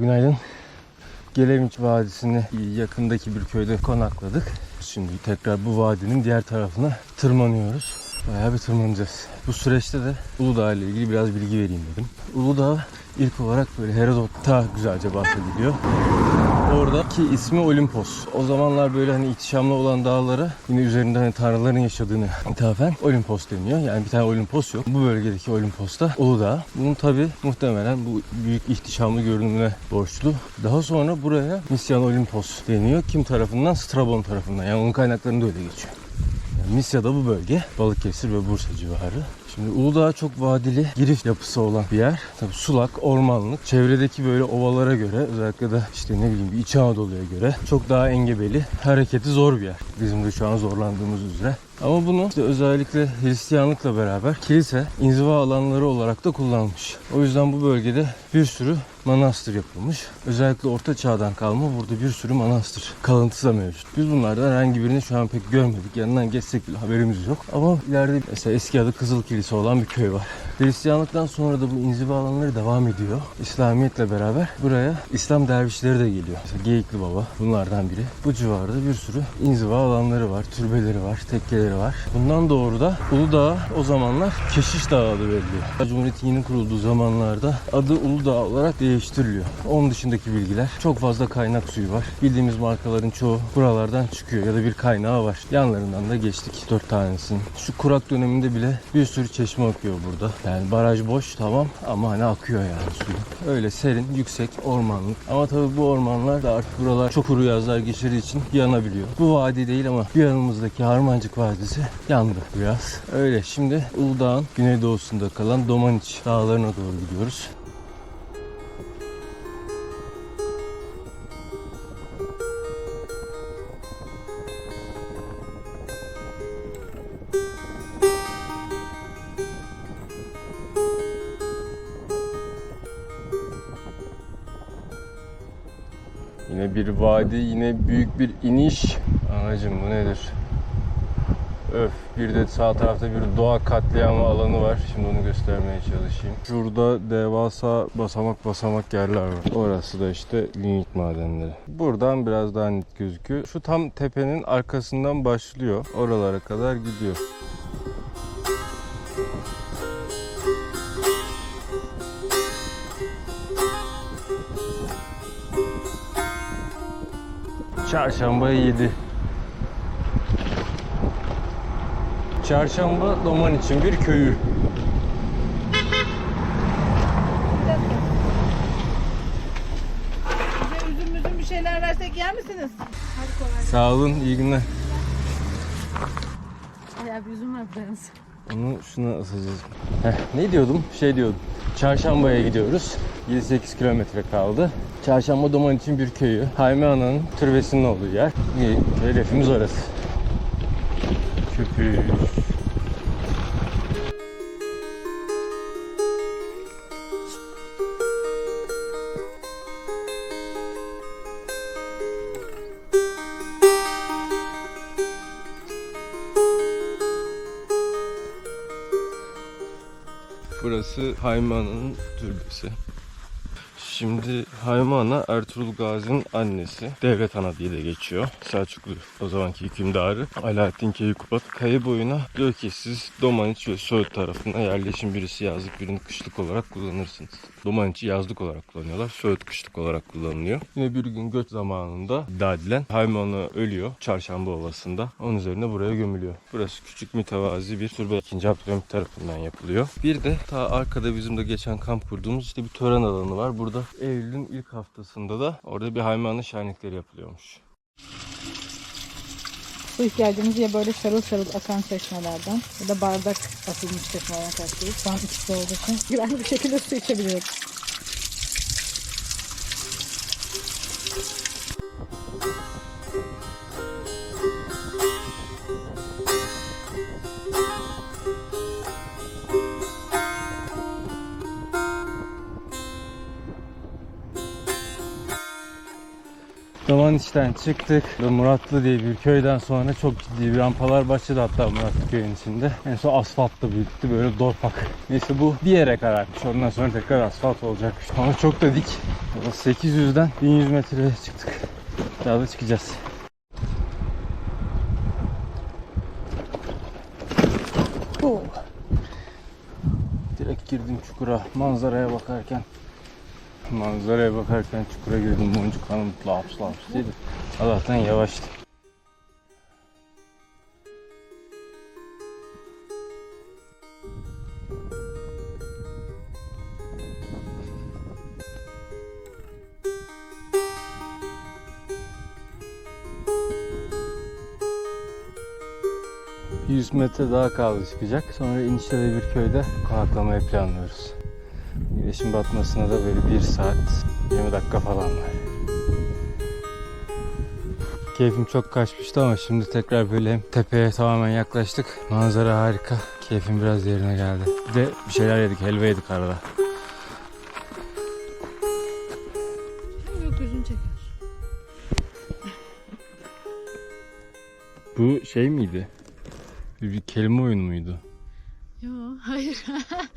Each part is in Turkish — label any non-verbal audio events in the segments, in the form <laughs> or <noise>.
Günaydın. Gelevinç Vadisi'ne yakındaki bir köyde konakladık. Şimdi tekrar bu vadinin diğer tarafına tırmanıyoruz. Bayağı bir tırmanacağız. Bu süreçte de Uludağ ile ilgili biraz bilgi vereyim dedim. Uludağ ilk olarak böyle Herodot'ta güzelce bahsediliyor. Oradaki ismi Olimpos. O zamanlar böyle hani ihtişamlı olan dağlara yine üzerinde hani tanrıların yaşadığını ithafen Olimpos deniyor. Yani bir tane Olimpos yok. Bu bölgedeki Olimpos da Uludağ. Bunun tabi muhtemelen bu büyük ihtişamlı görünümüne borçlu. Daha sonra buraya Misyan Olimpos deniyor. Kim tarafından? Strabon tarafından. Yani onun kaynaklarında öyle geçiyor. Yani Misya'da bu bölge Balıkesir ve Bursa civarı. Şimdi Uludağ çok vadili, girift yapısı olan bir yer. Tabii sulak, ormanlık. Çevredeki böyle ovalara göre özellikle de işte ne bileyim bir İç Anadolu'ya göre çok daha engebeli. Hareketi zor bir yer. Bizim de şu an zorlandığımız üzere. Ama bunu işte özellikle Hristiyanlıkla beraber kilise inziva alanları olarak da kullanmış. O yüzden bu bölgede bir sürü manastır yapılmış. Özellikle Orta Çağ'dan kalma burada bir sürü manastır kalıntısı da mevcut. Biz bunlardan herhangi birini şu an pek görmedik. Yanından geçsek bile haberimiz yok. Ama ileride mesela eski adı Kızıl Kilise olan bir köy var. Hristiyanlıktan sonra da bu inziva alanları devam ediyor. İslamiyetle beraber buraya İslam dervişleri de geliyor. Mesela Geyikli Baba bunlardan biri. Bu civarda bir sürü inziva alanları var, türbeleri var, tekkeleri var. Bundan doğru da Uludağ o zamanlar Keşiş Dağı adı veriliyor. Cumhuriyet'in yeni kurulduğu zamanlarda adı Uludağ olarak değiştiriliyor. Onun dışındaki bilgiler çok fazla kaynak suyu var. Bildiğimiz markaların çoğu buralardan çıkıyor ya da bir kaynağı var. Yanlarından da geçtik dört tanesinin. Şu kurak döneminde bile bir sürü çeşme akıyor burada. Yani baraj boş tamam ama hani akıyor yani suyu. Öyle serin, yüksek, ormanlık. Ama tabii bu ormanlar da artık buralar çok kuru yazlar geçirdiği için yanabiliyor. Bu vadi değil ama bir yanımızdaki Harmancık Vadisi yandı biraz. Öyle şimdi Uludağ'ın güneydoğusunda kalan Domaniç dağlarına doğru gidiyoruz. Yine bir vadi, yine büyük bir iniş. Anacım bu nedir? Öf, bir de sağ tarafta bir doğa katliamı alanı var. Şimdi onu göstermeye çalışayım. Şurada devasa basamak basamak yerler var. Orası da işte linyit madenleri. Buradan biraz daha net gözüküyor. Şu tam tepenin arkasından başlıyor. Oralara kadar gidiyor. Çarşamba 7. Çarşamba Doman için bir köyü. Bize üzüm üzüm bir şeyler versek yer misiniz? Hadi kolay. Sağ olun, iyi günler. Ay abi üzüm ver biraz. Onu şuna asacağız. Heh, ne diyordum? Şey diyordum. Çarşambaya gidiyoruz. 7-8 kilometre kaldı. Çarşamba Doman için bir köyü. Hayme Ana'nın türbesinin olduğu yer. Hedefimiz orası. Köpüş. Ana'nın türbesi. Şimdi Hayme Ana Ertuğrul Gazi'nin annesi. Devlet Ana diye de geçiyor. Selçuklu o zamanki hükümdarı. Alaaddin Keykubat kayı boyuna diyor ki siz Domaniç ve Söğüt tarafına yerleşim birisi yazlık birini kışlık olarak kullanırsınız. Domaniç'i yazlık olarak kullanıyorlar. Söğüt kışlık olarak kullanılıyor. Yine bir gün göç zamanında iddia edilen Hayme Ana ölüyor. Çarşamba Ovası'nda. Onun üzerine buraya gömülüyor. Burası küçük mütevazi bir türbe 2. Abdülhamit tarafından yapılıyor. Bir de ta arkada bizim de geçen kamp kurduğumuz işte bir tören alanı var. Burada Eylül'ün ilk haftasında da orada bir Haymana şenlikleri yapılıyormuş. Su ihtiyacımız ya böyle sarıl sarıl akan çeşmelerden ya da bardak asılmış çeşmelerden karşıyız. Şu an ikisi olduğu için <laughs> güvenli bir şekilde su içebiliyoruz. Zaman içten çıktık ve Muratlı diye bir köyden sonra çok ciddi bir rampalar başladı hatta Muratlı köyün içinde. En son asfalt da büyüktü böyle dorpak. Neyse bu bir yere kadarmış ondan sonra tekrar asfalt olacakmış. Ama çok da dik. 800'den 1100 metreye çıktık. Daha da çıkacağız. Direkt girdim çukura manzaraya bakarken. Manzaraya bakarken çukura girdim boncuk hanım laps laps dedi. Allah'tan yavaştı. Bir 100 metre daha kaldı çıkacak. Sonra inişte de bir köyde konaklamayı planlıyoruz. Güneşin batmasına da böyle 1 saat 20 dakika falan var. Keyfim çok kaçmıştı ama şimdi tekrar böyle tepeye tamamen yaklaştık. Manzara harika. Keyfim biraz yerine geldi. Bir de bir şeyler yedik, helva yedik arada. Bu şey miydi? Bir, kelime oyunu muydu? Yo hayır.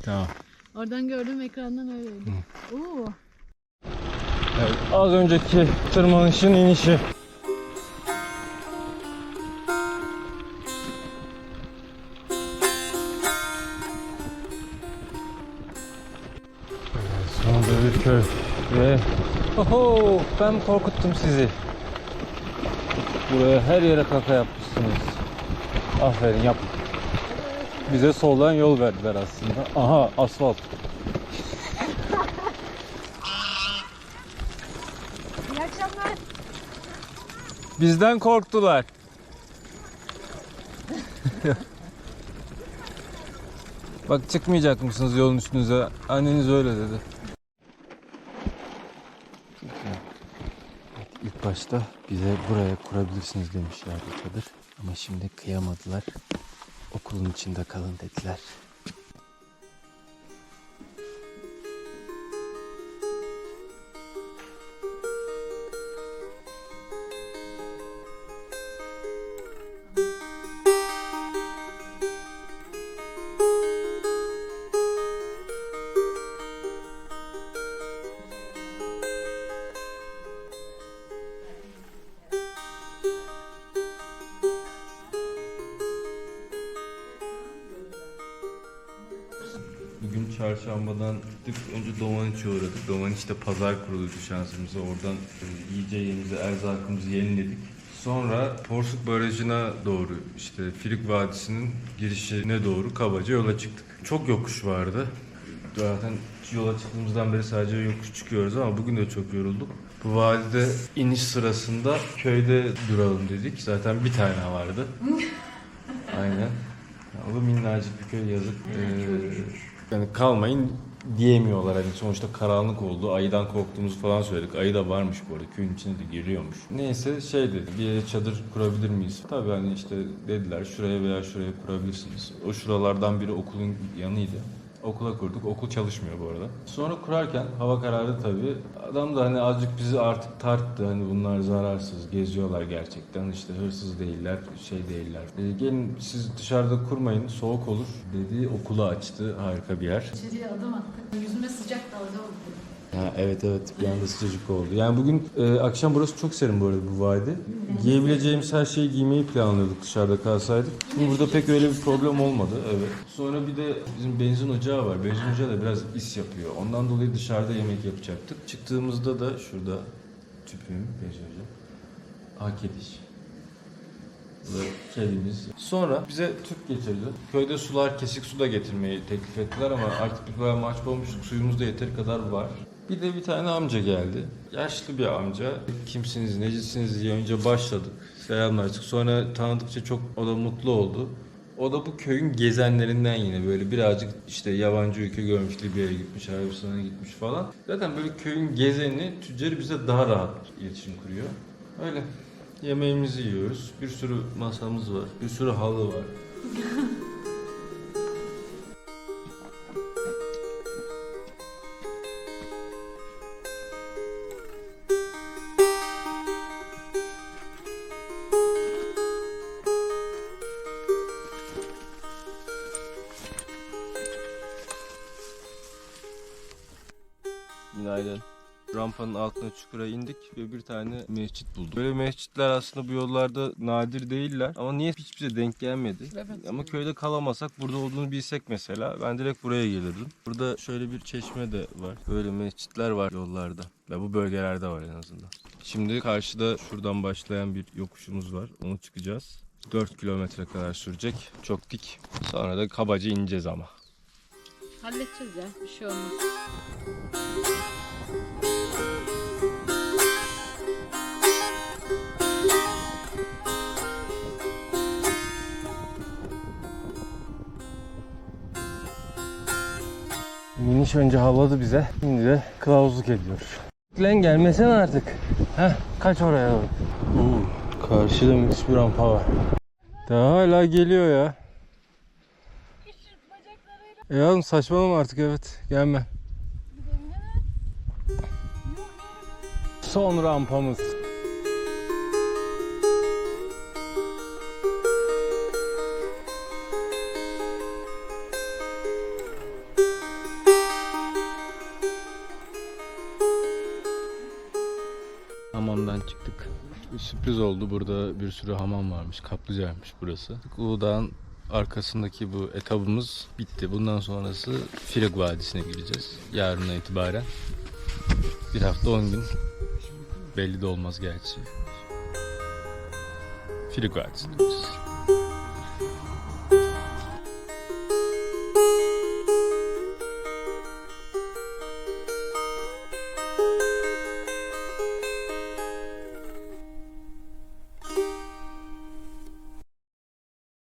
Tamam. Oradan gördüğüm ekrandan öyleydi. Oo. Evet, az önceki tırmanışın inişi. Sonunda bir köy ve oho ben korkuttum sizi. Buraya her yere kaka yapmışsınız. Aferin yap. Bize soldan yol verdiler aslında. Aha asfalt. İyi akşamlar. Bizden korktular. Bak çıkmayacak mısınız yolun üstünüze? Anneniz öyle dedi. İlk başta bize buraya kurabilirsiniz demişlerdi çadır. Ama şimdi kıyamadılar. Okulun içinde kalın dediler. Çarşambadan gittik. Önce Domaniç'e uğradık. Domaniç'te pazar kuruluydu şansımıza. Oradan e, yiyeceğimizi, erzakımızı yeniledik. Sonra Porsuk Barajı'na doğru işte Filik Vadisi'nin girişine doğru kabaca yola çıktık. Çok yokuş vardı. Zaten yola çıktığımızdan beri sadece yokuş çıkıyoruz ama bugün de çok yorulduk. Bu vadide iniş sırasında köyde duralım dedik. Zaten bir tane vardı. <laughs> Aynen. O da minnacık bir köy yazık. Ee, yani kalmayın diyemiyorlar hani sonuçta karanlık oldu. Ayıdan korktuğumuzu falan söyledik. Ayı da varmış bu arada. Köyün içine de giriyormuş. Neyse şey dedi. Bir yere çadır kurabilir miyiz? Tabii hani işte dediler şuraya veya şuraya kurabilirsiniz. O şuralardan biri okulun yanıydı. Okula kurduk. Okul çalışmıyor bu arada. Sonra kurarken hava karardı tabii. Adam da hani azıcık bizi artık tarttı. Hani bunlar zararsız, geziyorlar gerçekten. İşte hırsız değiller, şey değiller. Dedi, gelin siz dışarıda kurmayın, soğuk olur dedi. Okulu açtı. Harika bir yer. İçeriye adım attık. Yüzüme sıcak dalga vurdu. Ha, evet evet bir anda sıcacık oldu. Yani bugün e, akşam burası çok serin bu arada bu vadi. Giyebileceğimiz her şeyi giymeyi planlıyorduk dışarıda kalsaydık. Şimdi burada pek öyle bir problem olmadı evet. Sonra bir de bizim benzin ocağı var. Benzin ocağı da biraz is yapıyor. Ondan dolayı dışarıda yemek yapacaktık. Çıktığımızda da şurada tüpüm benzin ocağı. Ha kediş. Ve kedimiz. Sonra bize tüp getirdi. Köyde sular kesik su da getirmeyi teklif ettiler ama artık bir kadar mahcup olmuştuk. Suyumuz da yeteri kadar var. Bir de bir tane amca geldi. Yaşlı bir amca. Kimsiniz, necisiniz diye önce başladık. Selamlaştık. Sonra tanıdıkça çok o da mutlu oldu. O da bu köyün gezenlerinden yine böyle birazcık işte yabancı ülke görmüş, Libya'ya gitmiş, Arabistan'a gitmiş falan. Zaten böyle köyün gezeni, tüccarı bize daha rahat iletişim kuruyor. Öyle. Yemeğimizi yiyoruz. Bir sürü masamız var. Bir sürü halı var. Rampanın altına çukura indik ve bir tane mescit bulduk. Böyle mescitler aslında bu yollarda nadir değiller ama niye hiç bize denk gelmedi. Evet. Ama köyde kalamasak burada olduğunu bilsek mesela ben direkt buraya gelirdim. Burada şöyle bir çeşme de var. Böyle mescitler var yollarda. Ve bu bölgelerde var en azından. Şimdi karşıda şuradan başlayan bir yokuşumuz var. Onu çıkacağız. 4 kilometre kadar sürecek. Çok dik. Sonra da kabaca ineceğiz ama. Halledeceğiz ya. Bir şey olmaz. Miniş önce havladı bize. Şimdi de kılavuzluk ediyor. Lan gelmesene artık. Heh, kaç oraya doğru. Oo, karşıda müthiş bir rampa var. Daha hala geliyor ya. E oğlum saçmalama artık evet. Gelme. Son rampamız. Sürpriz oldu. Burada bir sürü hamam varmış. Kaplıcaymış burası. Uludağ'ın arkasındaki bu etabımız bitti. Bundan sonrası Firik Vadisi'ne gireceğiz. Yarından itibaren. Bir hafta 10 gün. Belli de olmaz gerçi. Firik Vadisi'ne gideceğiz.